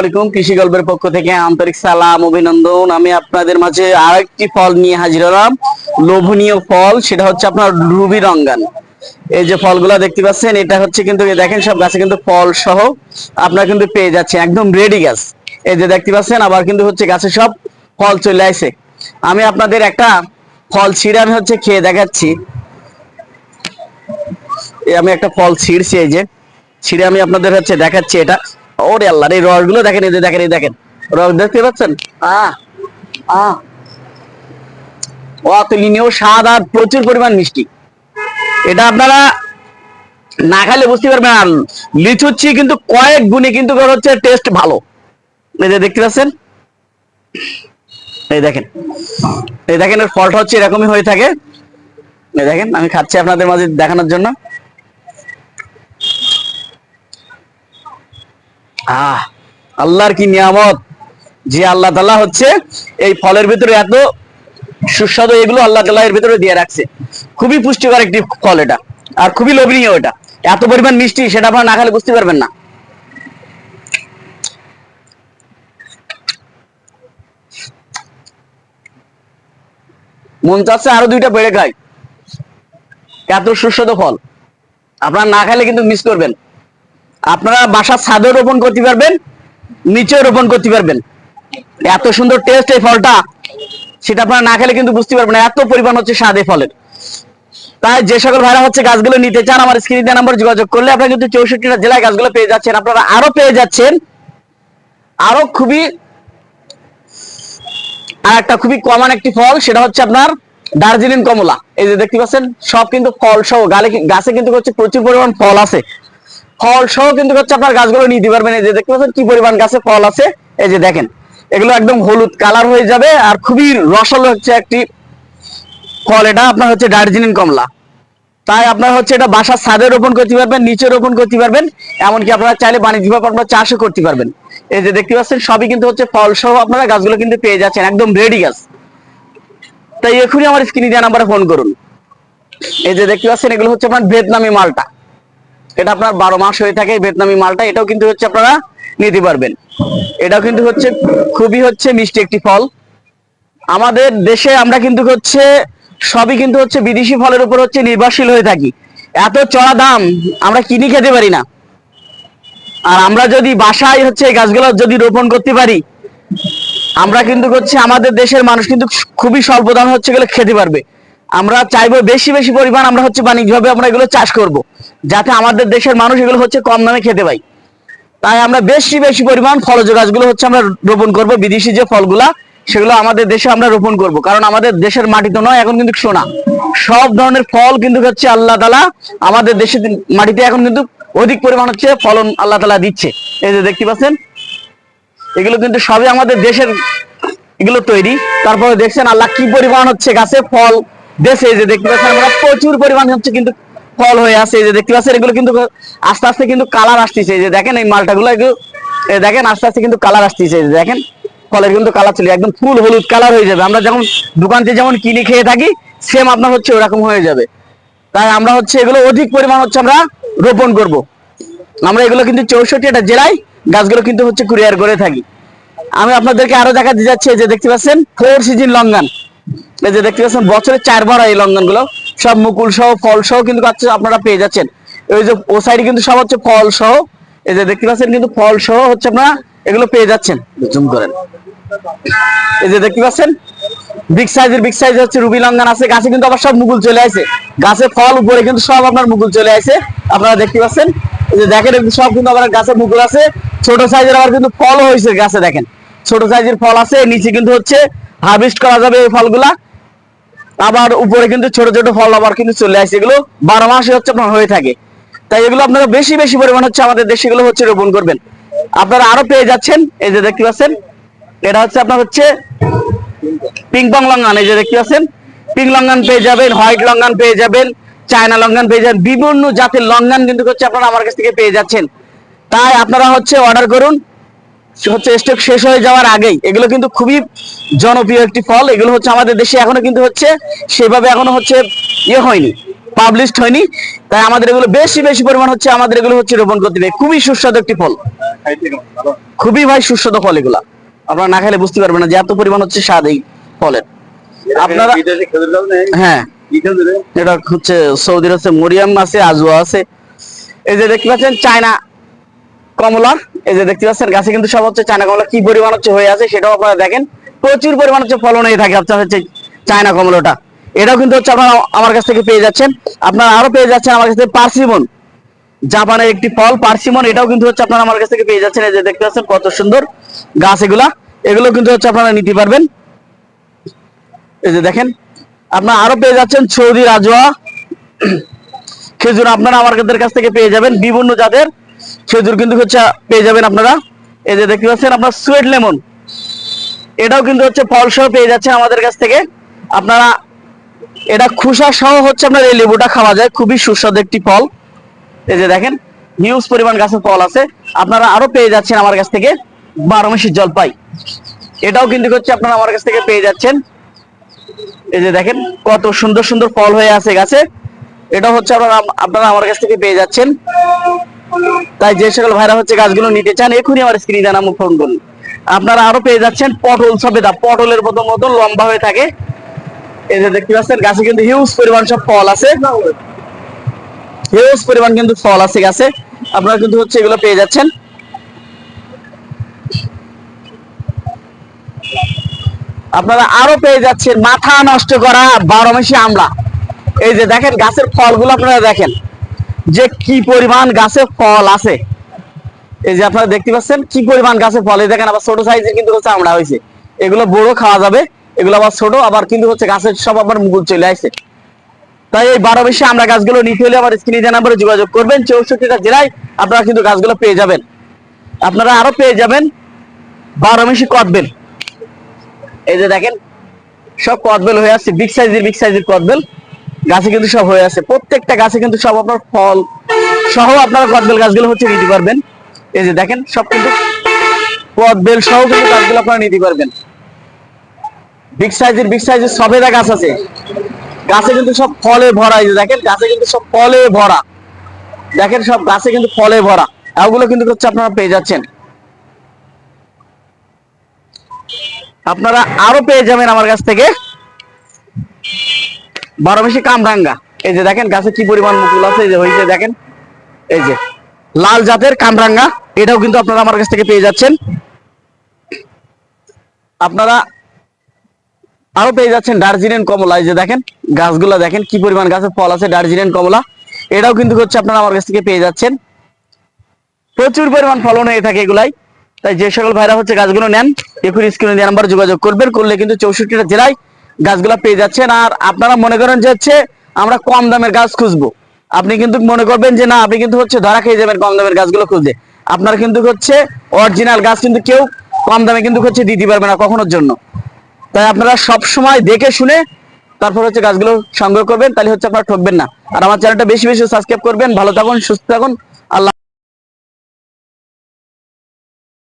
আলাইকুম কৃষি গল্পের পক্ষ থেকে আন্তরিক সালাম, অভিনন্দন। আমি আপনাদের মাঝে আরেকটি ফল নিয়ে হাজির হলাম। লোভনীয় ফল, সেটা হচ্ছে আপনার রুবি রঙ্গান। এই যে ফলগুলা দেখতে পাচ্ছেন, এটা হচ্ছে কিন্তু দেখেন সব গাছে কিন্তু ফল সহ আপনারা কিন্তু পেয়ে যাচ্ছেন, একদম রেডি গাছ। এই যে দেখতে পাচ্ছেন, আবার কিন্তু হচ্ছে গাছে সব ফল চলে আসে। আমি আপনাদের একটা ফল ছিঁড়ে আমি হচ্ছে খেয়ে দেখাচ্ছি। আমি একটা ফল ছিঁড়ছি, এই যে। ছিঁড়ে আমি আপনাদের হচ্ছে দেখাচ্ছি এটা। ওরে আল্লাহ এই রসগুলো দেখেন এই দেখেন এই দেখেন। দেখতে পাচ্ছেন? আহ আহ অতুলনীয় স্বাদ আর প্রচুর পরিমাণ মিষ্টি। এটা আপনারা না খাইলে বুঝতে পারবেন আর লিচুচ্ছি কিন্তু কয়েক গুণে কিন্তু হচ্ছে টেস্ট ভালো। এই যে দেখতে পাচ্ছেন? এই দেখেন। এই দেখেন এর ফলটা হচ্ছে এরকমই হয়ে থাকে। এই দেখেন আমি খাচ্ছি আপনাদের মাঝে দেখানোর জন্য। আহ, আল্লাহর কি নিয়ামত? যে আল্লাহ তাআলা হচ্ছে এই ফলের ভিতরে এত সুস্বাদু এগুলো আল্লাহ তাআলা এর ভিতরে দিয়ে রাখছে। খুবই পুষ্টিকর একটি ফল এটা, আর খুবই লোভনীয় এটা। এত পরিমাণ মিষ্টি সেটা আপনারা না খেলে বুঝতে পারবেন না। মন চাচ্ছে আরও দুইটা বেড়ে খাই। এত সুস্বাদু ফল। আপনারা না খেলে কিন্তু মিস করবেন। আপনারা বাসার ছাদেও রোপণ করতে পারবেন নিচেও রোপণ করতে পারবেন। এত সুন্দর টেস্ট এই ফলটা, সেটা আপনারা না খেলে কিন্তু বুঝতে পারবেন এত পরিমাণ হচ্ছে স্বাদ ফলের। তাই যে সকল ভাইরা হচ্ছে গাছগুলো নিতে চান, আমার স্ক্রিন নাম্বার যোগাযোগ করলে আপনারা কিন্তু চৌষট্টিটা জেলায় গাছগুলো পেয়ে যাচ্ছেন, আপনারা আরও পেয়ে যাচ্ছেন। আরও খুবই, আর একটা খুবই কমন একটি ফল, সেটা হচ্ছে আপনার দার্জিলিং কমলা। এই যে দেখতে পাচ্ছেন, সব কিন্তু ফল সহ, গালে গাছে কিন্তু হচ্ছে প্রচুর পরিমাণ ফল আছে। ফল সহ কিন্তু হচ্ছে আপনার গাছগুলো নিতে পারবেন। এই যে দেখতে পাচ্ছেন কি পরিমাণ গাছে ফল আছে। এই যে দেখেন, এগুলো একদম হলুদ কালার হয়ে যাবে আর খুবই রসালো হচ্ছে একটি ফল। এটা আপনার হচ্ছে দার্জিলিং কমলা। তাই আপনার হচ্ছে এটা বাসার ছাদে রোপণ করতে পারবেন, নিচে রোপণ করতে পারবেন, এমনকি আপনারা চাইলে বাণিজ্যিকভাবে আপনারা চাষও করতে পারবেন। এই যে দেখতে পাচ্ছেন, সবই কিন্তু হচ্ছে ফল সহ আপনারা গাছগুলো কিন্তু পেয়ে যাচ্ছেন, একদম রেডি গাছ। তাই এখনই আমার স্ক্রিনে দেওয়া নাম্বারে ফোন করুন। এই যে দেখতে পাচ্ছেন, এগুলো হচ্ছে আপনার ভিয়েতনামি মালটা। এটা আপনার বারো মাস হয়ে থাকে ভিয়েতনামি মালটা, এটাও কিন্তু হচ্ছে আপনারা নিতে পারবেন। এটাও কিন্তু হচ্ছে, খুবই হচ্ছে মিষ্টি একটি ফল। আমাদের দেশে আমরা কিন্তু হচ্ছে, সবই কিন্তু হচ্ছে বিদেশি ফলের উপর হচ্ছে নির্ভরশীল হয়ে থাকি। এত চড়া দাম, আমরা কিনি খেতে পারি না। আর আমরা যদি বাসায় হচ্ছে এই গাছগুলো যদি রোপণ করতে পারি, আমরা কিন্তু হচ্ছে আমাদের দেশের মানুষ কিন্তু খুবই স্বল্প দামে হচ্ছে গেলে খেতে পারবে। আমরা চাইব বেশি বেশি পরিমাণ আমরা হচ্ছে বাণিজ্যিকভাবে আমরা এগুলো চাষ করব, যাতে আমাদের দেশের মানুষ এগুলো হচ্ছে কম দামে খেতে পাই তাই আমরা বেশি বেশি পরিমাণ ফলজ গাছগুলো হচ্ছে আমরা রোপণ করব, বিদেশি যে ফলগুলা, সেগুলো আমাদের দেশে আমরা রোপণ করব। কারণ আমাদের দেশের মাটি তো নয়, এখন কিন্তু সোনা। সব ধরনের ফল কিন্তু হচ্ছে আল্লাহ তালা আমাদের দেশের মাটিতে এখন কিন্তু অধিক পরিমাণ হচ্ছে ফলন আল্লাহ তালা দিচ্ছে। এই যে দেখতে পাচ্ছেন, এগুলো কিন্তু সবই আমাদের দেশের এগুলো তৈরি। তারপরে দেখছেন আল্লাহ কি পরিমাণ হচ্ছে গাছে ফল দেশে যে দেখতে পাচ্ছেন আমরা প্রচুর পরিমাণ হচ্ছে কিন্তু ফল হয়ে আছে, এই যে দেখতে পাচ্ছেন, এগুলো কিন্তু আস্তে আস্তে কিন্তু কালার আসতেছে, এই যে দেখেন এই মালটাগুলো এগুলো দেখেন আস্তে আস্তে কিন্তু কালার আসতেছে, এই যে দেখেন, ফলের কিন্তু কালার চলে, একদম ফুল হলুদ কালার হয়ে যাবে। আমরা যখন দোকান থেকে যেমন কিনে খেয়ে থাকি সেম আপনার হচ্ছে ওরকম হয়ে যাবে। তাই আমরা হচ্ছে এগুলো অধিক পরিমাণ হচ্ছে আমরা রোপণ করব। আমরা এগুলো কিন্তু চৌষট্টিটা জেলায় গাছগুলো কিন্তু হচ্ছে কুরিয়ার করে থাকি। আমি আপনাদেরকে আরও দেখাতে যাচ্ছি, এই যে দেখতে পাচ্ছেন ফোর সিজন লঙ্গান। এই যে দেখতে পাচ্ছেন বছরে চারবার হয় এই লঙ্ঘনগুলো সব মুকুল সহ ফল সহ কিন্তু আপনারা পেয়ে যাচ্ছেন। ওই যে ও সাইডে কিন্তু সব হচ্ছে ফল সহ। এই যে দেখতে পাচ্ছেন কিন্তু ফল সহ হচ্ছে আপনারা এগুলো পেয়ে যাচ্ছেন। জুম করেন। এই যে দেখতে পাচ্ছেন বিগ সাইজের বিগ সাইজ হচ্ছে রুবি লঙ্ঘন আছে। গাছে কিন্তু আবার সব মুকুল চলে আসে। গাছে ফল উপরে কিন্তু সব আপনার মুকুল চলে আসে। আপনারা দেখতে পাচ্ছেন এই যে দেখেন সব কিন্তু আবার গাছে মুকুল আছে। ছোট সাইজের আবার কিন্তু ফলও হয়েছে গাছে দেখেন। ছোট সাইজের ফল আছে নিচে কিন্তু হচ্ছে হারভেস্ট করা যাবে এই ফলগুলা। আবার উপরে কিন্তু ছোট ছোট ফল আবার কিন্তু চলে আসে। এগুলো বারো মাসে হচ্ছে আপনার হয়ে থাকে। তাই এগুলো আপনারা বেশি বেশি পরিমাণ হচ্ছে আমাদের দেশে এগুলো হচ্ছে রোপণ করবেন। আপনারা আরও পেয়ে যাচ্ছেন, এই যে দেখতে পাচ্ছেন। এটা হচ্ছে আপনার হচ্ছে পিংপং লঙ্গান, এই যে দেখতে পাচ্ছেন। পিং লঙ্গান পেয়ে যাবেন, হোয়াইট লঙ্গান পেয়ে যাবেন, চায়না লঙ্গান পেয়ে যাবেন, বিভিন্ন জাতের লঙ্গান কিন্তু হচ্ছে আপনারা আমার কাছ থেকে পেয়ে যাচ্ছেন। তাই আপনারা হচ্ছে অর্ডার করুন। হচ্ছে স্টক শেষ হয়ে যাওয়ার আগেই। এগুলো কিন্তু খুবই জনপ্রিয় একটি ফল। এগুলো হচ্ছে আমাদের দেশে এখনও কিন্তু হচ্ছে সেভাবে এখনও হচ্ছে ইয়ে হয়নি পাবলিশড হয়নি। তাই আমাদের এগুলো বেশি বেশি পরিমাণ হচ্ছে আমাদের এগুলো হচ্ছে রোপণ করতে হবে। খুবই সুস্বাদু একটি ফল। খুবই ভাই সুস্বাদু ফল এগুলা। আপনারা না খেলে বুঝতে পারবেন না যে এত পরিমাণ হচ্ছে স্বাদ এই ফলের। আপনারা হ্যাঁ? এটা হচ্ছে সৌদির হচ্ছে মরিয়াম আছে আজুয়া আছে। এই যে দেখতে পাচ্ছেন, চায়না কমলা। এই যে দেখতে পাচ্ছেন, গাছে কিন্তু সব হচ্ছে চায়না কমলা কি পরিমাণ হচ্ছে হয়ে আছে সেটাও আপনারা দেখেন। প্রচুর পরিমাণ হচ্ছে ফলন হয়ে থাকে, আপনার হচ্ছে চায়না কমলাটা। এটাও কিন্তু হচ্ছে আপনারা আমার কাছ থেকে পেয়ে যাচ্ছেন। আপনারা আরও পেয়ে যাচ্ছেন আমার কাছ পার্সিমন। জাপানের একটি ফল, পার্সিমন, এটাও কিন্তু হচ্ছে আপনারা আমার কাছ থেকে পেয়ে যাচ্ছেন। এই যে দেখতে পাচ্ছেন, কত সুন্দর গাছ এগুলা। এগুলো কিন্তু হচ্ছে আপনারা নিতে পারবেন। এই যে দেখেন, আপনারা আরও পেয়ে যাচ্ছেন সৌদি রাজোয়া খেজুর আপনারা আমাদের কাছ থেকে পেয়ে যাবেন। বিভিন্ন জাতের খেজুর কিন্তু হচ্ছে পেয়ে যাবেন আপনারা। এই যে দেখতে পাচ্ছেন আপনার সুয়েট লেমন এটাও কিন্তু হচ্ছে ফল সহ পেয়ে যাচ্ছেন আমাদের কাছ থেকে। আপনারা এটা খুসা সহ হচ্ছে আপনার এই লেবুটা খাওয়া যায়। খুবই সুস্বাদু একটি ফল। এই যে দেখেন হিউজ পরিমাণ গাছের ফল আছে। আপনারা আরও পেয়ে যাচ্ছেন আমার কাছ থেকে বারো মাসি জলপাই। এটাও কিন্তু হচ্ছে আপনারা আমার কাছ থেকে পেয়ে যাচ্ছেন। এই যে দেখেন, কত সুন্দর সুন্দর ফল হয়ে আছে গাছে। এটা হচ্ছে আপনারা আপনারা আমার কাছ থেকে পেয়ে যাচ্ছেন। তাই যে সকল ভাইরা হচ্ছে গাছগুলো নিতে চান, এখনই আমার স্ক্রিনে জানা ফোন করুন। আপনারা আরও পেয়ে যাচ্ছেন পটল সবেদা। পটলের মতো মতো লম্বা হয়ে থাকে। এই যে দেখতে পাচ্ছেন, গাছে কিন্তু হিউজ পরিমাণ সব ফল আছে। হিউজ পরিমাণ কিন্তু ফল আছে গাছে। আপনারা কিন্তু হচ্ছে এগুলো পেয়ে যাচ্ছেন। আপনারা আরও পেয়ে যাচ্ছেন। মাথা নষ্ট করা বারো মাসি আমলা। এই যে দেখেন, গাছের ফলগুলো আপনারা দেখেন। যে কি পরিমাণ গাছে ফল আছে। এই যে আপনারা দেখতে পাচ্ছেন, কি পরিমাণ গাছে ফল। দেখেন আবার ছোট সাইজের কিন্তু হচ্ছে আমড়া হয়েছে। এগুলো বড় খাওয়া যাবে, এগুলো আবার ছোট, আবার কিন্তু হচ্ছে গাছের সব আবার মুকুল চলে আসছে তাই এই বারো বেশি আমরা গাছগুলো নিতে হলে আমার স্ক্রিনে দেওয়া নাম্বারে যোগাযোগ করবেন, চৌষট্টিটা জেলায় আপনারা কিন্তু গাছগুলো পেয়ে যাবেন। আপনারা আরও পেয়ে যাবেন, বারো মেশি কটবেল এই যে দেখেন, সব কদবেল হয়ে আছে বিগ সাইজের বিগ সাইজের কদবেল। গাছে কিন্তু সব হয়ে আছে। প্রত্যেকটা গাছে কিন্তু সব আপনার ফল সহ আপনারা কদবেল গাছগুলো হচ্ছে নিতে পারবেন। এই যে দেখেন, সব কিন্তু কদবেল সহ কিন্তু গাছগুলো আপনারা নিতে পারবেন। বিগ সাইজের বিগ সাইজের সবেদা গাছ আছে। গাছে কিন্তু সব ফলে ভরা, এই যে দেখেন, গাছে কিন্তু সব ফলে ভরা। দেখেন, সব গাছে কিন্তু ফলে ভরা। এগুলো কিন্তু হচ্ছে আপনারা পেয়ে যাচ্ছেন। আপনারা আরও পেয়ে যাবেন আমার কাছ থেকে। বারো মাসি কামরাঙ্গা। এই যে দেখেন গাছে কি পরিমাণ মুকুল আছে, এই যে হয়েছে, দেখেন। এই যে লাল জাতের কামরাঙ্গা, এটাও কিন্তু আপনারা আমার কাছ থেকে পেয়ে যাচ্ছেন। আপনারা আরও পেয়ে যাচ্ছেন দার্জিলিং কমলা, এই যে দেখেন, গাছগুলো দেখেন কি পরিমাণ গাছের ফল আছে, দার্জিলিং কমলা। এটাও কিন্তু হচ্ছে আপনারা আমার কাছ থেকে পেয়ে যাচ্ছেন। প্রচুর পরিমাণ ফলন হয়ে থাকে এগুলাই। তাই যে সকল ভাইরা হচ্ছে গাছগুলো নেন এখন স্ক্রিনে দেওয়া নাম্বার যোগাযোগ করবেন, করলে কিন্তু চৌষট্টিটা জেলায় গাছগুলো পেয়ে যাচ্ছেন। আর আপনারা মনে করেন যে হচ্ছে আমরা কম দামের গাছ খুঁজবো। আপনি কিন্তু মনে করবেন যে না, আপনি কিন্তু হচ্ছে ধরা খেয়ে যাবেন কম দামের গাছগুলো খুঁজে আপনার কিন্তু হচ্ছে অরিজিনাল গাছ কিন্তু কেউ কম দামে কিন্তু হচ্ছে দিতে পারবে না কখনোর জন্য। তাই আপনারা সব সময় দেখে শুনে তারপর হচ্ছে গাছগুলো সংগ্রহ করবেন, তাহলে হচ্ছে আপনারা ঠকবেন না। আর আমার চ্যানেলটা বেশি বেশি সাবস্ক্রাইব করবেন। ভালো থাকুন, সুস্থ থাকুন।